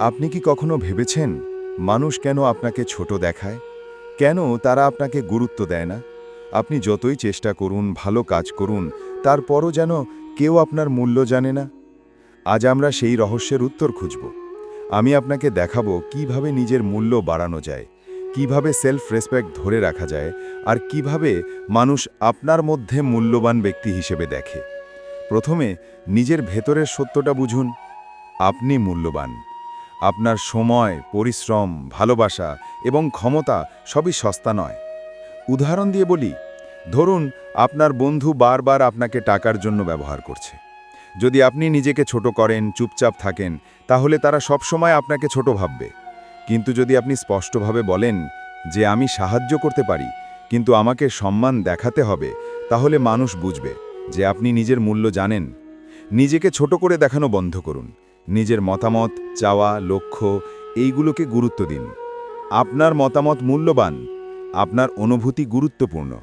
আপনি কি কখনো ভেবেছেন মানুষ কেন আপনাকে ছোট দেখায়? কেন তারা আপনাকে গুরুত্ব দেয় না? আপনি যতই চেষ্টা করুন, ভালো কাজ করুন, তারপরও যেন কেউ আপনার মূল্য জানে না। আজ আমরা সেই রহস্যের উত্তর খুঁজব। আমি আপনাকে দেখাবো কীভাবে নিজের মূল্য বাড়ানো যায়, কীভাবে সেলফ রেসপেক্ট ধরে রাখা যায়, আর কীভাবে মানুষ আপনার মধ্যে মূল্যবান ব্যক্তি হিসেবে দেখে। প্রথমে নিজের ভেতরের সত্যটা বুঝুন। আপনি মূল্যবান। আপনার সময়, পরিশ্রম, ভালোবাসা এবং ক্ষমতা সবই সস্তা নয়। উদাহরণ দিয়ে বলি, ধরুন আপনার বন্ধু বারবার আপনাকে টাকার জন্য ব্যবহার করছে। যদি আপনি নিজেকে ছোট করেন, চুপচাপ থাকেন, তাহলে তারা সবসময় আপনাকে ছোট ভাববে। কিন্তু যদি আপনি স্পষ্টভাবে বলেন যে, আমি সাহায্য করতে পারি, কিন্তু আমাকে সম্মান দেখাতে হবে তাহলে মানুষ বুঝবে যে, আপনি নিজের মূল্য জানেন। নিজেকে ছোট করে দেখানো বন্ধ করুন। নিজের মতামত, চাওয়া, লক্ষ্য এইগুলোকে গুরুত্ব দিন। আপনার মতামত মূল্যবান, আপনার অনুভূতি গুরুত্বপূর্ণ,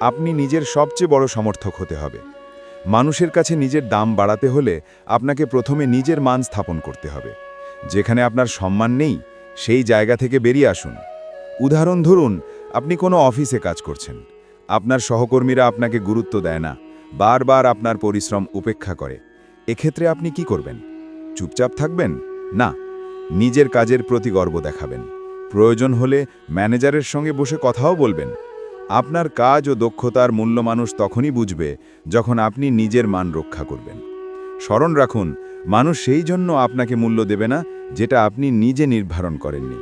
আপনি নিজের সবচেয়ে বড় সমর্থক হতে হবে। মানুষের কাছে নিজের দাম বাড়াতে হলে আপনাকে প্রথমে নিজের মান স্থাপন করতে হবে। যেখানে আপনার সম্মান নেই, সেই জায়গা থেকে বেরিয়ে আসুন। উদাহরণ ধরুন, আপনি কোনো অফিসে কাজ করছেন। আপনার সহকর্মীরা আপনাকে গুরুত্ব দেয় না, বারবার আপনার পরিশ্রম উপেক্ষা করে। এক্ষেত্রে আপনি কি করবেন? চুপচাপ থাকবেন? না, নিজের কাজের প্রতি গর্ব দেখাবেন। প্রয়োজন হলে ম্যানেজারের সঙ্গে বসে কথাও বলবেন। আপনার কাজ ও দক্ষতার মূল্য মানুষ তখনই বুঝবে যখন আপনি নিজের মান রক্ষা করবেন। স্মরণ রাখুন, মানুষ সেই জন্য আপনাকে মূল্য দেবে না যেটা আপনি নিজে নির্ধারণ করেননি।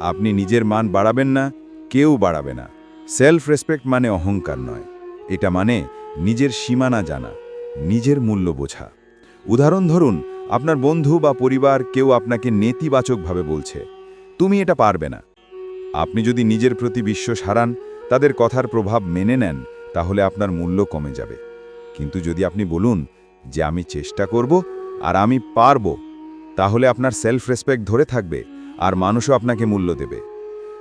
আপনি নিজের মান বাড়াবেন না, কেউ বাড়াবে না। সেলফ রেসপেক্ট মানে অহংকার নয়। এটা মানে নিজের সীমানা জানা, নিজের মূল্য বোঝা। উদাহরণ ধরুন আপনার বন্ধু বা পরিবার কেউ আপনাকে নেতিবাচকভাবে বলছে। তুমি এটা পারবে না। আপনি যদি নিজের প্রতি বিশ্বাস হারান, তাদের কথার প্রভাব মেনে নেন, তাহলে আপনার মূল্য কমে যাবে। কিন্তু যদি আপনি বলুন যে আমি চেষ্টা করব আর আমি পারব, তাহলে আপনার সেলফ রেসপেক্ট ধরে থাকবে আর মানুষও আপনাকে মূল্য দেবে।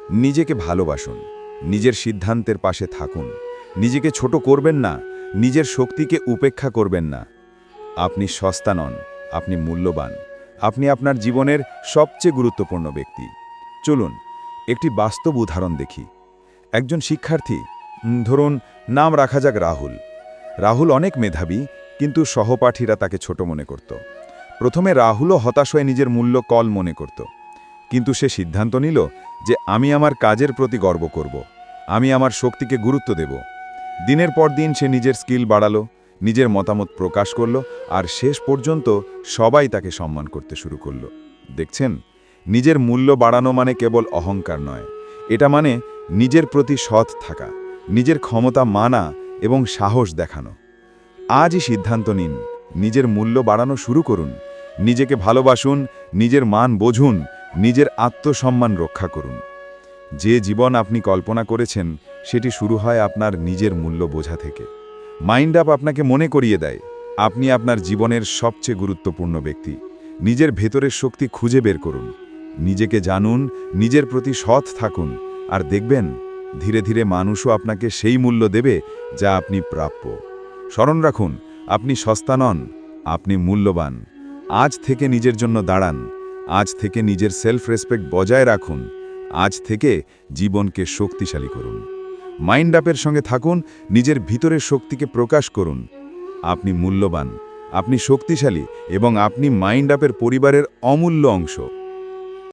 নিজেকে ভালোবাসুন, নিজের সিদ্ধান্তের পাশে থাকুন, নিজেকে ছোট করবেন না, নিজের শক্তিকে উপেক্ষা করবেন না। আপনি সস্তা নন আপনি মূল্যবান। আপনি আপনার জীবনের সবচেয়ে গুরুত্বপূর্ণ ব্যক্তি। চলুন, একটি বাস্তব উদাহরণ দেখি। একজন শিক্ষার্থী ধরুন, নাম রাখা যাক রাহুল। রাহুল অনেক মেধাবী, কিন্তু সহপাঠীরা তাকে ছোট মনে করত। প্রথমে রাহুলও হতাশ হয়ে নিজের মূল্য কল মনে করত। কিন্তু সে সিদ্ধান্ত নিল যে আমি আমার কাজের প্রতি গর্ব করব। আমি আমার শক্তিকে গুরুত্ব দেব। দিনের পর দিন সে নিজের স্কিল বাড়ালো নিজের মতামত প্রকাশ করল আর শেষ পর্যন্ত সবাই তাকে সম্মান করতে শুরু করল। দেখছেন? নিজের মূল্য বাড়ানো মানে কেবল অহংকার নয়। এটা মানে নিজের প্রতি সৎ থাকা, নিজের ক্ষমতা মানা এবং সাহস দেখানো। আজই সিদ্ধান্ত নিন, নিজের মূল্য বাড়ানো শুরু করুন, নিজেকে ভালোবাসুন, নিজের মান বোঝুন, নিজের আত্মসম্মান রক্ষা করুন। যে জীবন আপনি কল্পনা করেছেন, সেটি শুরু হয় আপনার নিজের মূল্য বোঝা থেকে। মাইন্ড আপ আপনাকে মনে করিয়ে দেয়, আপনি আপনার জীবনের সবচেয়ে গুরুত্বপূর্ণ ব্যক্তি। নিজের ভেতরের শক্তি খুঁজে বের করুন। নিজেকে জানুন, নিজের প্রতি সৎ থাকুন, আর দেখবেন, ধীরে ধীরে মানুষও আপনাকে সেই মূল্য দেবে যা আপনি প্রাপ্য। স্মরণ রাখুন, আপনি সস্তা নন, আপনি মূল্যবান। আজ থেকে নিজের জন্য দাঁড়ান, আজ থেকে নিজের সেলফ রেসপেক্ট বজায় রাখুন, আজ থেকে জীবনকে শক্তিশালী করুন। মাইন্ড আপের সঙ্গে থাকুন, নিজের ভিতরের শক্তিকে প্রকাশ করুন। আপনি মূল্যবান, আপনি শক্তিশালী এবং আপনি মাইন্ড আপের পরিবারের অমূল্য অংশ।